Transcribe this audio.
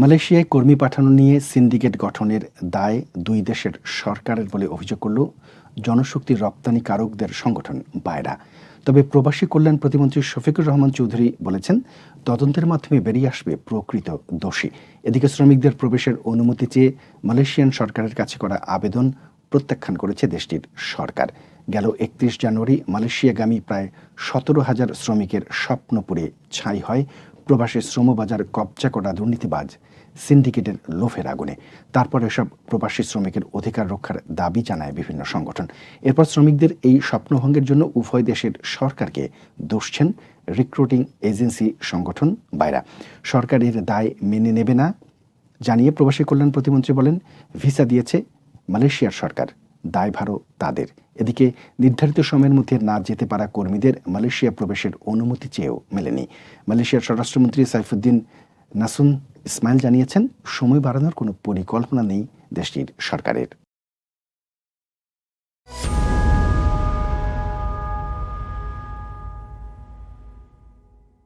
মালয়েশিয়ায় কর্মী পাঠানো নিয়ে সিন্ডিকেট গঠনের দায় দুই দেশের সরকারের বলে অভিযোগ করল জনশক্তি রপ্তানিকারকদের সংগঠন বায়রা তবে প্রবাসী কল্যাণ প্রতিমন্ত্রী শফিকুর রহমান চৌধুরী বলেছেন, তদন্তের মাধ্যমে বেরিয়ে আসবে প্রকৃত দোষী। এদিকে শ্রমিকদের প্রবেশের অনুমতি চেয়ে মালয়েশিয়ান সরকারের কাছে করা আবেদন প্রত্যাখ্যান করেছে দেশটির সরকার। গেল একত্রিশ জানুয়ারি, মালয়েশিয়াগামী প্রায় সতেরো হাজার শ্রমিকের স্বপ্নপুরে ছাই হয় প্রবাসী শ্রমবাজার কবজা করা দুর্নীতিবাজ সিন্ডিকেটের লোভের আগুনে। তারপর এসব প্রবাসী শ্রমিকের অধিকার রক্ষার দাবি জানায় বিভিন্ন সংগঠন। এরপর শ্রমিকদের এই স্বপ্নভঙ্গের জন্য উভয় দেশের সরকারকে দোষছেন রিক্রুটিং এজেন্সি সংগঠন বাইরা। সরকারের দায় মেনে নেবে না জানিয়ে প্রবাসী কল্যাণ প্রতিমন্ত্রী বলেন, ভিসা দিয়েছে মালয়েশিয়ার সরকার, দায়ভারও তাদের। এদিকে নির্ধারিত সময়ের মধ্যে না যেতে পারা কর্মীদের মালয়েশিয়া প্রবেশের অনুমতি চেয়েও মেলেনি। মালয়েশিয়ার স্বরাষ্ট্রমন্ত্রী সাইফুদ্দিন নাসুন ইসমাইল জানিয়েছেন, সময় বাড়ানোর কোনো পরিকল্পনা নেই দেশটির সরকারের।